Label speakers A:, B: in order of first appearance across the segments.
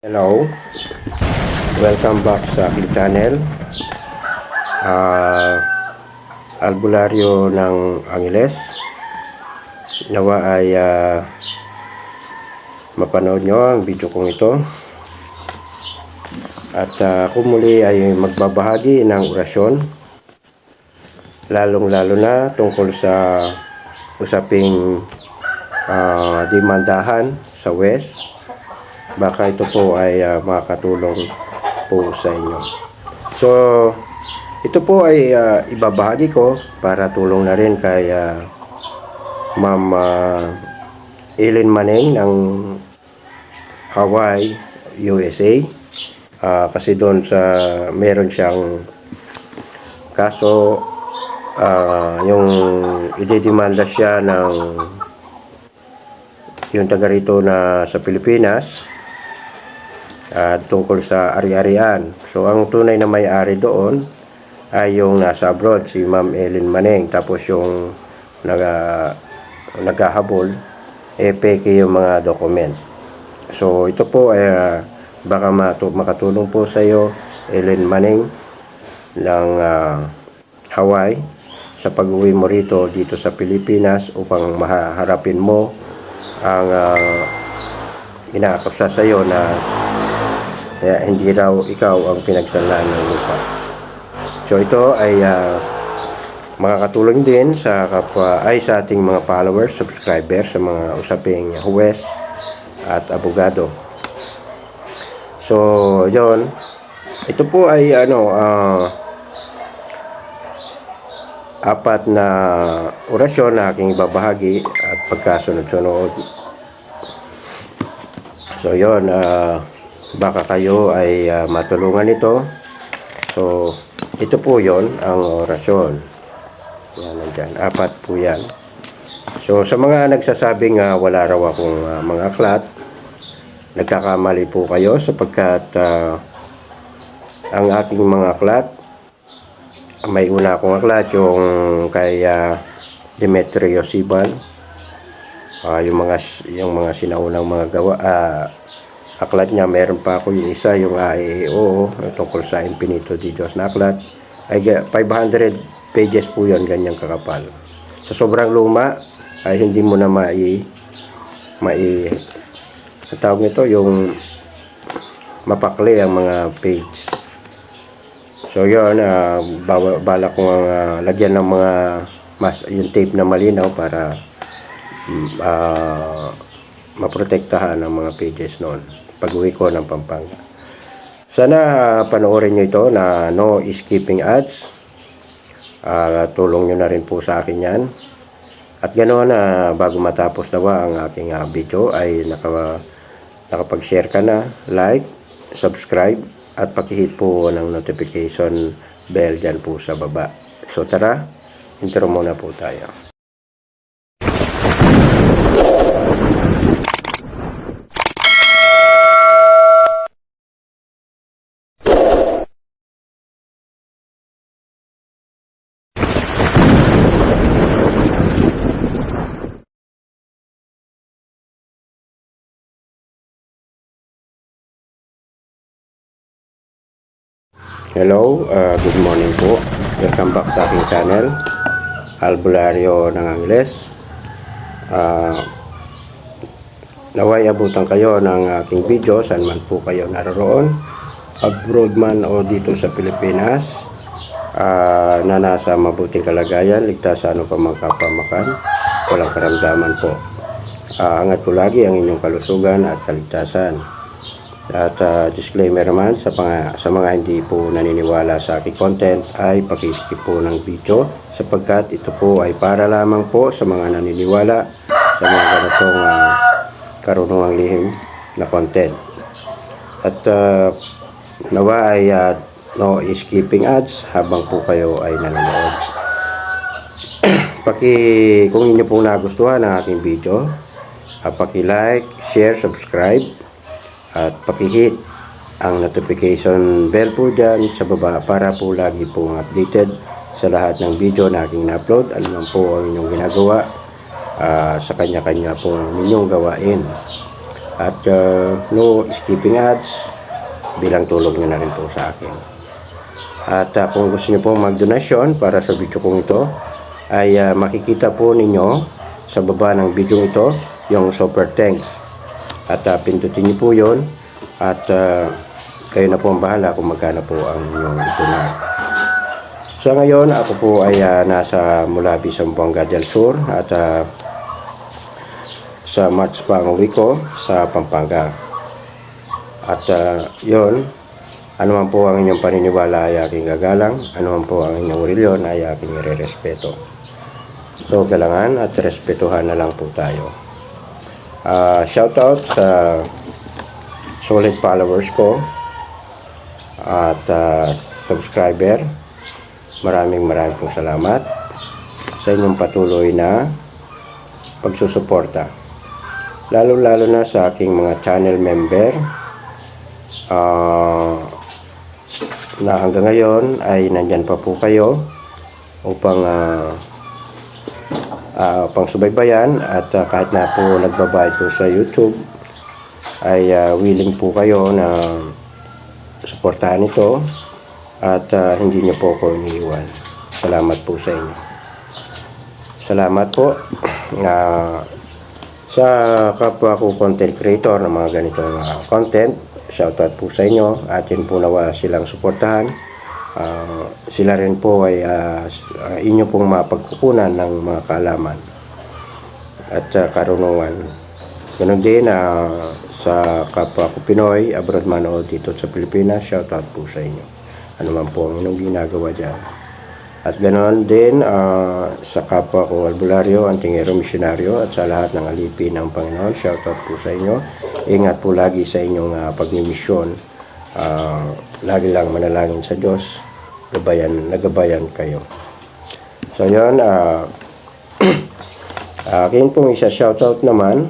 A: Hello, welcome back sa aking channel. Ah, albularyo ng Angeles. Nawa ay ah, mapanood nyo ang video kong ito. At ah, ako muli ay magbabahagi ng orasyon. Lalong lalo na tungkol sa usaping ah, demandahan sa West baka ito po ay ah, makakatulong po sa inyo. So, ito po ay ah, ibabahagi ko para tulong na rin kay ah, Ma'am ah, Ellen Maneng ng Hawaii, USA. Ah, kasi doon sa meron siyang kaso ah, yung idedemanda siya ng yung taga rito na sa Pilipinas at tungkol sa ari-arian. So, ang tunay na may-ari doon ay yung nasa abroad, si Ma'am Ellen Maneng. Tapos yung naga, naghahabol, eh, peke yung mga document. So, ito po ay ah, baka matu- makatulong po sa iyo, Ellen Maneng, ng ah, Hawaii sa pag-uwi mo rito dito sa Pilipinas upang maharapin mo ang uh, inaakusa sa iyo na kaya hindi raw ikaw ang pinagsalaan ng lupa. So ito ay ah, makakatulong din sa kapwa ay sa ating mga followers, subscribers sa mga usaping huwes at abogado. So, yon. Ito po ay ano ah, apat na orasyon na aking babahagi at pagkasunod-sunod. So, yon. ah, baka kayo ay ah, matulungan nito. So, ito po yon ang orasyon. Yan, nandyan. Apat po yan. So, sa mga nagsasabing ah, wala raw akong ah, mga aklat, nagkakamali po kayo sapagkat ah, ang aking mga aklat, may una akong aklat yung kay ah, Demetrio Sibal, Ah, yung mga yung mga sinaunang mga gawa ah, aklat niya meron pa ako yung isa yung AEO tungkol sa Infinito di Diyos na aklat. Ay ga- 500 pages po yan ganyang kakapal. Sa sobrang luma ay hindi mo na mai mai tawag nito yung mapakli ang mga page. So yun uh, bala ko nga lagyan ng mga mas yung tape na malinaw para ah, maprotektahan ang mga pages noon pag uwi ko ng Pampanga. Sana panoorin nyo ito na no skipping ads. Ah, tulong nyo na rin po sa akin yan. At ganoon na bago matapos na ba ang aking ah, video ay naka, nakapag-share ka na, like, subscribe, at pakihit po ng notification bell dyan po sa baba. So tara, intro muna po tayo. Hello, uh, good morning po. Welcome back sa aking channel, Albularyo ng Angeles. Uh, naway abutan kayo ng aking video saan man po kayo naroon, abroad man o dito sa Pilipinas, uh, na nasa mabuting kalagayan, ligtas sa ano pa magkapamakan, walang karamdaman po. Uh, angat ko lagi ang inyong kalusugan at kaligtasan. At ah, disclaimer naman sa, mga, sa mga hindi po naniniwala sa aking content ay pakiskip po ng video sapagkat ito po ay para lamang po sa mga naniniwala sa mga ganitong uh, karunungang lihim na content. At ah, nawa ay ah, no skipping ads habang po kayo ay nanonood. Paki, kung inyo pong nagustuhan ang aking video, uh, paki-like, share, subscribe, at pakihit ang notification bell po dyan sa baba para po lagi pong updated sa lahat ng video na aking na-upload. Ano man po ang inyong ginagawa ah, sa kanya-kanya po ninyong gawain. At uh, no skipping ads bilang tulong nyo na rin po sa akin. At uh, kung gusto nyo pong magdonasyon para sa video kong ito, ay uh, makikita po ninyo sa baba ng video ito yung super thanks. At uh, pindutin nyo po yun at uh, kayo na po ang bahala kung magkano po ang inyong donar. So ngayon ako po ay uh, nasa Mulabi, Zamboanga del Sur at uh, sa March pa ang uwi ko sa Pampanga. At uh, yun, ano man po ang inyong paniniwala ay aking gagalang, ano man po ang inyong reliyon ay aking irerespeto. So, galangan at respetuhan na lang po tayo. Uh, shout out sa solid followers ko at uh, subscriber. Maraming maraming pong salamat sa inyong patuloy na pagsusuporta. Lalo-lalo na sa aking mga channel member ah, na hanggang ngayon ay nandyan pa po kayo upang uh, pang subaybayan at ah, kahit na po nagbabayad po sa YouTube ay ah, willing po kayo na suportahan ito at ah, hindi niyo po ako iniiwan. Salamat po sa inyo. Salamat po na sa kapwa ko content creator ng mga ganitong ah, content. Shoutout po sa inyo. Atin po nawa silang suportahan. Ah, sila rin po ay ah, inyo pong mapagkukunan ng mga kaalaman at ah, karunungan. Ganon din ah, sa kapwa ko Pinoy, abroad man o dito sa Pilipinas, shoutout po sa inyo. Ano man po ang inyong ginagawa dyan. At ganoon din ah, sa kapwa ko albularyo, antingero, misyonaryo at sa lahat ng alipin ng Panginoon. Shoutout po sa inyo. Ingat po lagi sa inyong uh, pagmimisyon. Ah, lagi lang manalangin sa Diyos. Gabayan, nagabayan kayo. So yun, ah, akin pong isa shoutout naman.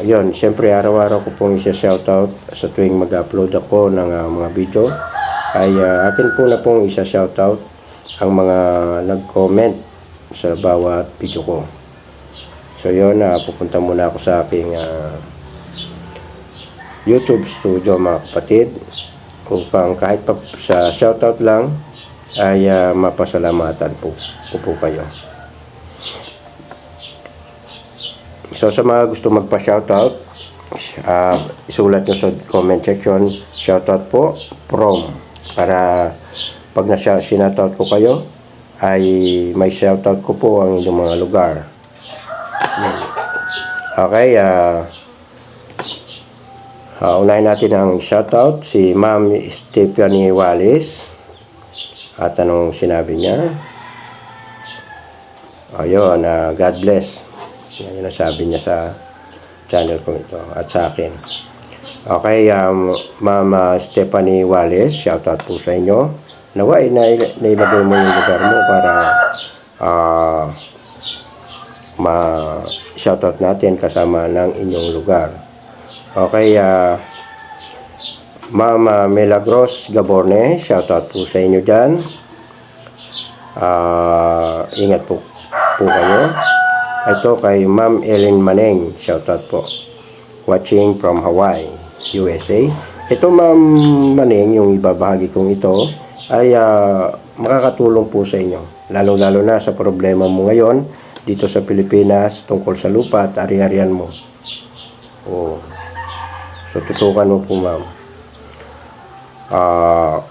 A: Ayun, siyempre araw-araw ko pong isa shoutout sa tuwing mag-upload ako ng ah, mga video. Ay ah, akin po na pong isa shoutout ang mga nag-comment sa bawat video ko. So yun, na pupunta muna ako sa aking ah, YouTube studio mga kapatid upang kahit pa sa shoutout lang ay ah, mapasalamatan po, po po kayo. So sa mga gusto magpa-shoutout, ah isulat nyo sa comment section, shoutout po from para pag na sinoutout ko kayo ay may shoutout ko po ang inyong mga lugar. Okay, ah ah, unahin natin ang shoutout si Ma'am Stephanie Wallis. At anong sinabi niya? Ayun, ah, God bless. Yan ang sabi niya sa channel kong ito at sa akin. Okay, um, Mama Stephanie Wallace, shoutout po sa inyo. Nawa, na nailagay mo yung lugar mo para ah ma shoutout natin kasama ng inyong lugar. Okay, ah Mama Milagros Gaborne, shoutout po sa inyo dyan. Ah, ingat po, po kayo. Ito kay Ma'am Ellen Maneng, shoutout po. Watching from Hawaii, USA. Ito Ma'am Maneng, yung ibabahagi kong ito, ay ah, makakatulong po sa inyo. Lalo-lalo na sa problema mo ngayon dito sa Pilipinas tungkol sa lupa at ari-arian mo. Oo. So, tutukan mo po, ma'am. Ah,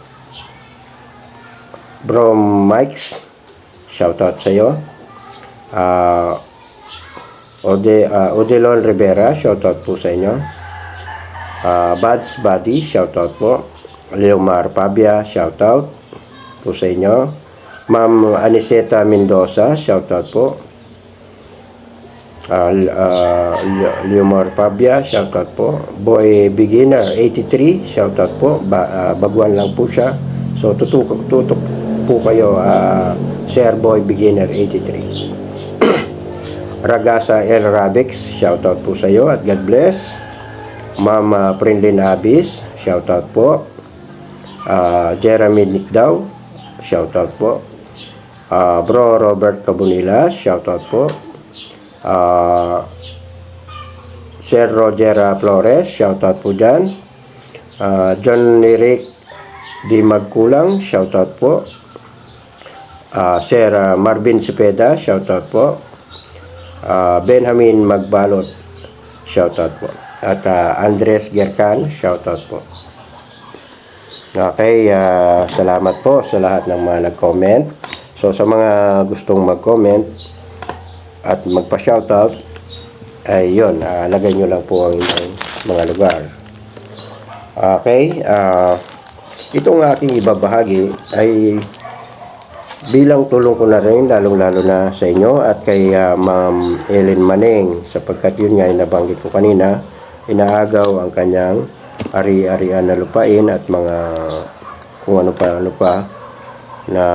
A: Bro Mikes, shoutout sa iyo. Ah, Ode, ah, Odelon Rivera, shoutout po sa inyo. Ah, Bads Buddy, shoutout po. Leomar Pabia, shoutout po sa inyo. Ma'am Aniseta Mendoza, shoutout po. Ah, Le- Leomar Pabia, shoutout po. Boy Beginner, 83, shoutout po. Ba, ah, baguan lang po siya. So, tutok, tutok po kayo, ah, Sir Boy Beginner, 83. Ragasa El Rabix, shoutout po sa iyo at God bless. Mama Prinlin Abis, shoutout po. Ah, Jeremy Nickdaw, shoutout po. Ah, Bro Robert Cabunilas, shoutout po. Ah, Sir Roger Flores, shoutout po dyan. Ah, John Eric Di Magkulang, shoutout po. Ah, Sir ah, Marvin Cepeda, shoutout po. Ah, Benjamin Magbalot, shoutout po. At ah, Andres Gerkan, shoutout po. Okay, ah, salamat po sa lahat ng mga nag-comment. So sa mga gustong mag-comment at magpa-shoutout, ay yun, ah, lagay nyo lang po ang inyong mga lugar. Okay, ah, itong aking ibabahagi ay bilang tulong ko na rin, lalong-lalo na sa inyo at kay ah, Ma'am Ellen Maneng sapagkat yun nga nabanggit ko kanina, inaagaw ang kanyang ari-arian na lupain at mga kung ano pa ano pa na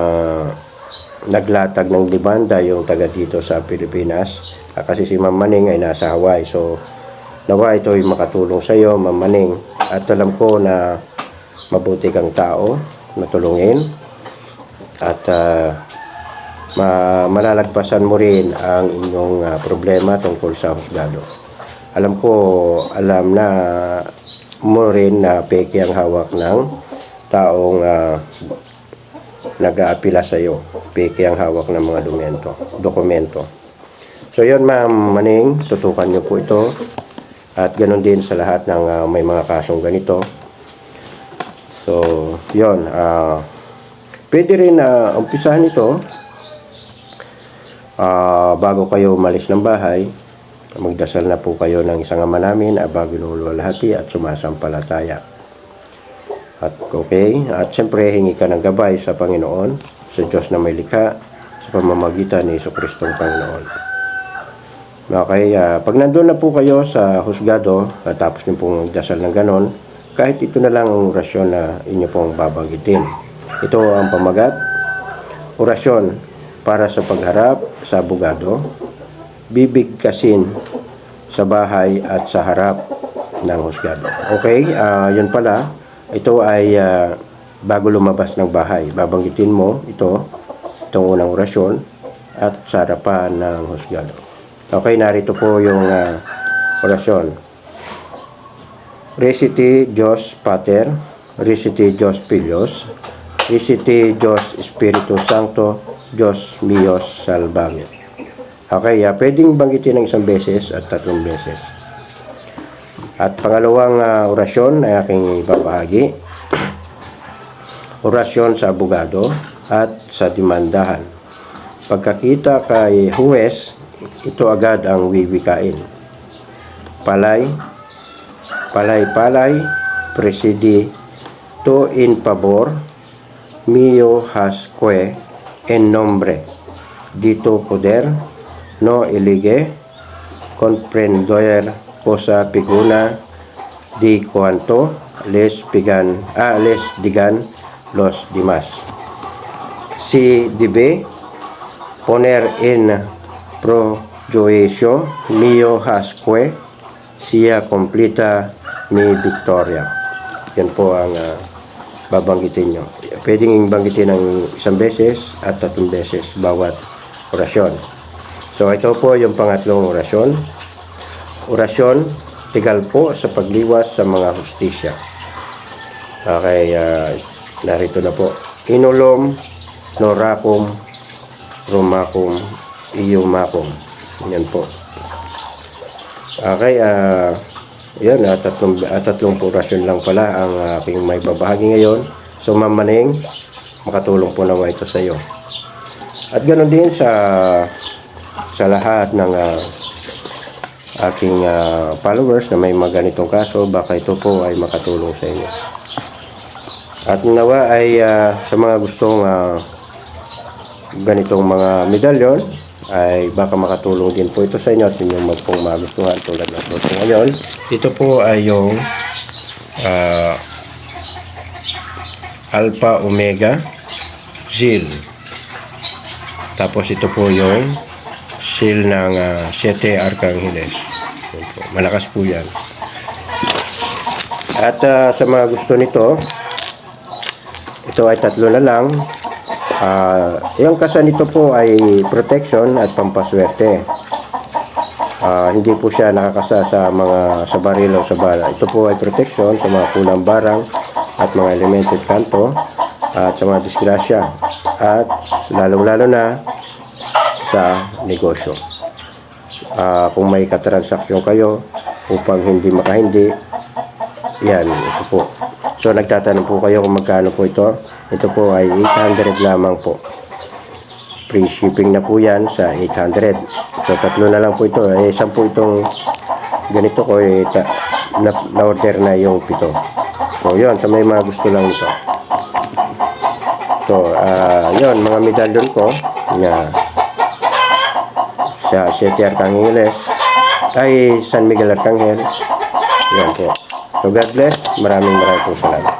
A: naglatag ng demanda yung taga dito sa Pilipinas Ah, kasi si Ma'am Maneng ay nasa Hawaii so nawa ito ay makatulong sa iyo Ma'am Maneng at alam ko na mabuti kang tao matulungin at ah, ma- malalagpasan mo rin ang inyong ah, problema tungkol sa husgado. Alam ko, alam na mo rin na peke ang hawak ng taong ah, nag-aapila sa iyo. Peke ang hawak ng mga dokumento. dokumento. So yun ma'am Maning, tutukan niyo po ito. At ganun din sa lahat ng ah, may mga kasong ganito. So, yun. ah pwede rin na umpisahan ito ah, bago kayo umalis ng bahay. Magdasal na po kayo ng isang ama namin, bago nulwalhati at sumasampalataya. At okay, at siyempre hingi ka ng gabay sa Panginoon, sa Diyos na may likha, sa pamamagitan ni Iso Kristong Panginoon. Okay, ah, pag nandun na po kayo sa husgado, at tapos niyo pong magdasal ng ganon, kahit ito na lang ang orasyon na inyo pong babanggitin. Ito ang pamagat, orasyon para sa pagharap sa abogado, bibigkasin sa bahay at sa harap ng husgado. Okay, ah, yun pala, ito ay ah, bago lumabas ng bahay. Babanggitin mo ito, itong unang orasyon, at sa ng husgado. Okay, narito po yung ah, orasyon. Recite Dios Pater, Recite Dios Filios, Recite Dios Espiritu Santo, Dios Mios Salvame. Okay, ah, pwedeng banggitin ng isang beses at tatlong beses. At pangalawang ah, orasyon ay aking ibabahagi. Orasyon sa abogado at sa demandahan. Pagkakita kay huwes, ito agad ang wiwikain. Palay, palay-palay, presidi, to in pabor, mio hasque, en nombre, dito poder, no elige, comprender cosa piguna, di cuanto, les pigan, ah, les digan los demás. Si debe poner en projuicio mio hasque, siya completa mi victoria. Yan po ang ah, babanggitin nyo. Pwedeng banggitin ng isang beses at tatlong beses bawat orasyon. So ito po yung pangatlong orasyon. Orasyon, tigal po sa pagliwas sa mga hustisya. Okay, ah, narito na po. Inulom, norakum, rumakum, iyumakum. Yan po. Okay, ah, yan, ah, tatlong, ah, tatlong orasyon lang pala ang aking may babahagi ngayon. So, Ma'am Maneng, makatulong po naman ito sa iyo. At ganoon din sa sa lahat ng ah, aking ah, followers na may mga ganitong kaso, baka ito po ay makatulong sa inyo. At nawa ay ah, sa mga gustong ah, ganitong mga medalyon ay baka makatulong din po ito sa inyo at inyong magpong magustuhan tulad ng ito ngayon. Ito po ay yung ah, Alpha Omega Zil. Tapos ito po yung seal ng ah, Siete po. Malakas po yan. At ah, sa mga gusto nito, ito ay tatlo na lang. Ah, yung kasa nito po ay protection at pampaswerte. Ah, hindi po siya nakakasa sa mga sa baril sa bala. Ito po ay protection sa mga kulang barang at mga elemented kanto at sa mga disgrasya at lalong-lalo na sa negosyo. Ah, kung may katransaksyon kayo upang hindi makahindi, yan, ito po. So, nagtatanong po kayo kung magkano po ito. Ito po ay 800 lamang po. Free shipping na po yan sa 800. So, tatlo na lang po ito. Eh, isang po itong ganito ko, eh, na-order na yung pito. So, yun. Sa may mga gusto lang ito. So, ah, yun, mga medalyon ko na sa Siete Arcangeles ay San Miguel Arcangel. Yan po. So, God bless. Maraming maraming po salamat.